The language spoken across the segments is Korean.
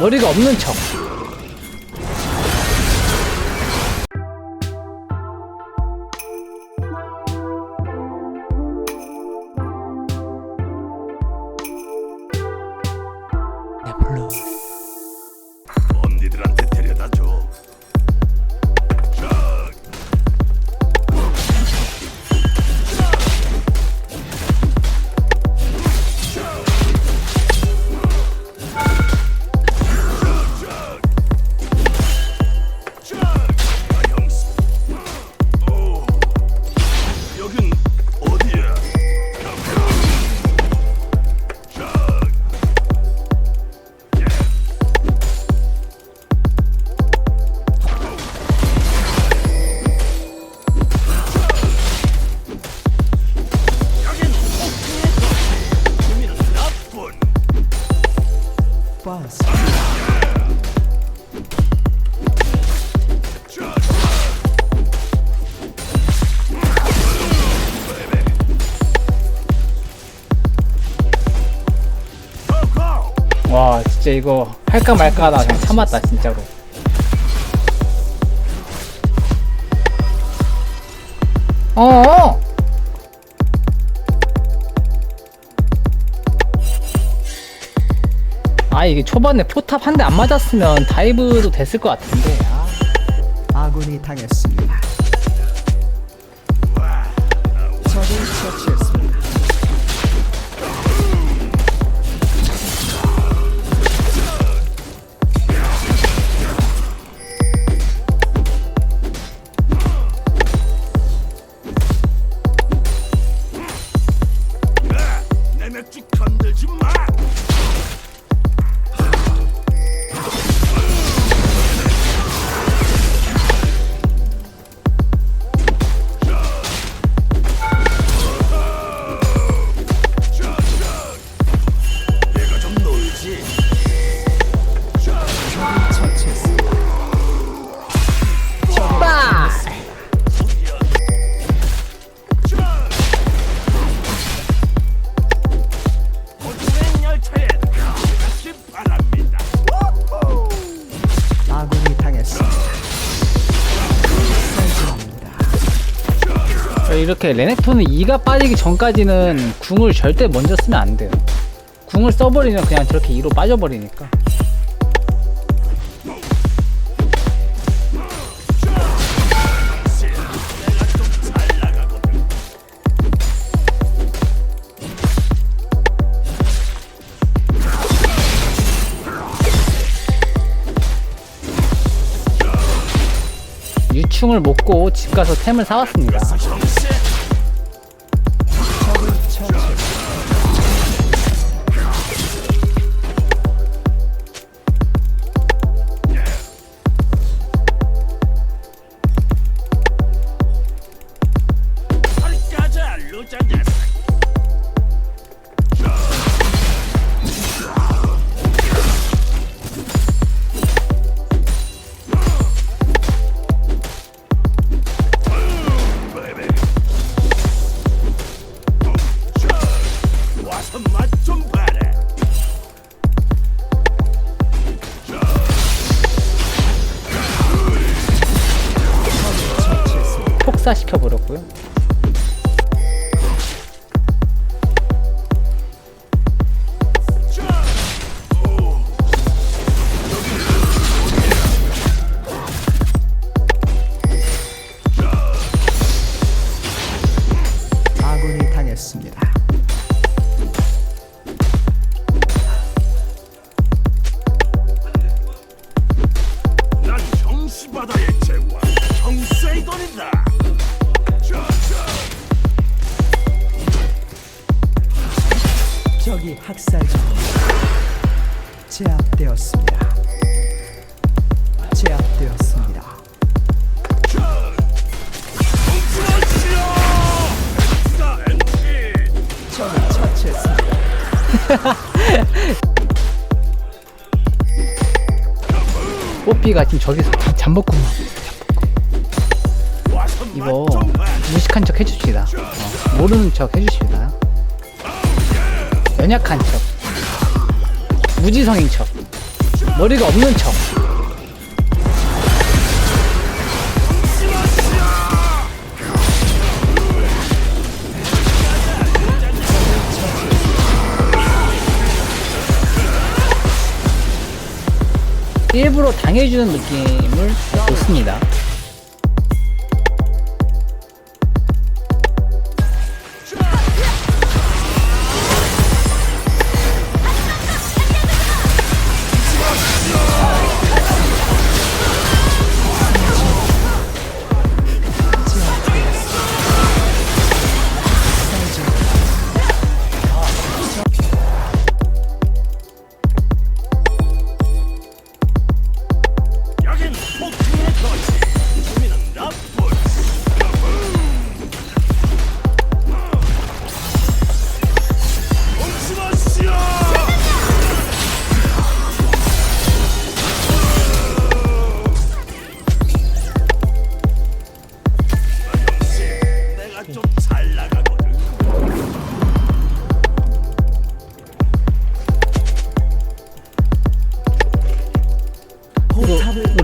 머리가 없는 척. 네, 블루 진짜 이거 할까 말까 하다가 그냥 참았다, 진짜로. 어어! 아, 이게 초반에 포탑 한 대 안 맞았으면 다이브도 됐을 것 같은데. 아. 아군이 당했습니다. 적을 처치했습니다. 이렇게 레넥톤은 2가 빠지기 전까지는 궁을 절대 먼저 쓰면 안 돼요. 궁을 써버리면 그냥 저렇게 2로 빠져버리니까. 유충을 먹고 집 가서 템을 사왔습니다. 폭사시켜 버렸고요. 적이 학살 중입니다. 제압되었습니다. 제압되었습니다. 적을 처치했습니다. 뽀삐가 지금 저기서 잠복구만. 이거 무식한 척 해줍시다. 어, 모르는 척 해주십니다. 연약한 척. 무지성인 척. 머리가 없는 척. 일부러 당해주는 느낌을 줬습니다.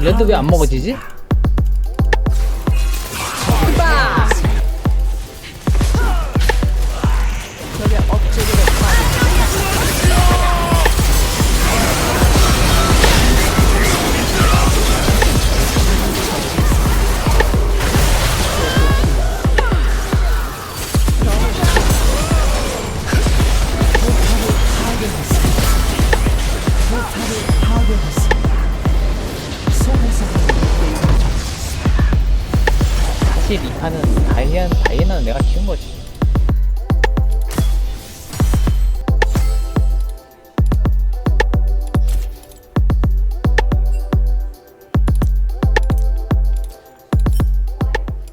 레드 왜 안 먹어지지? 사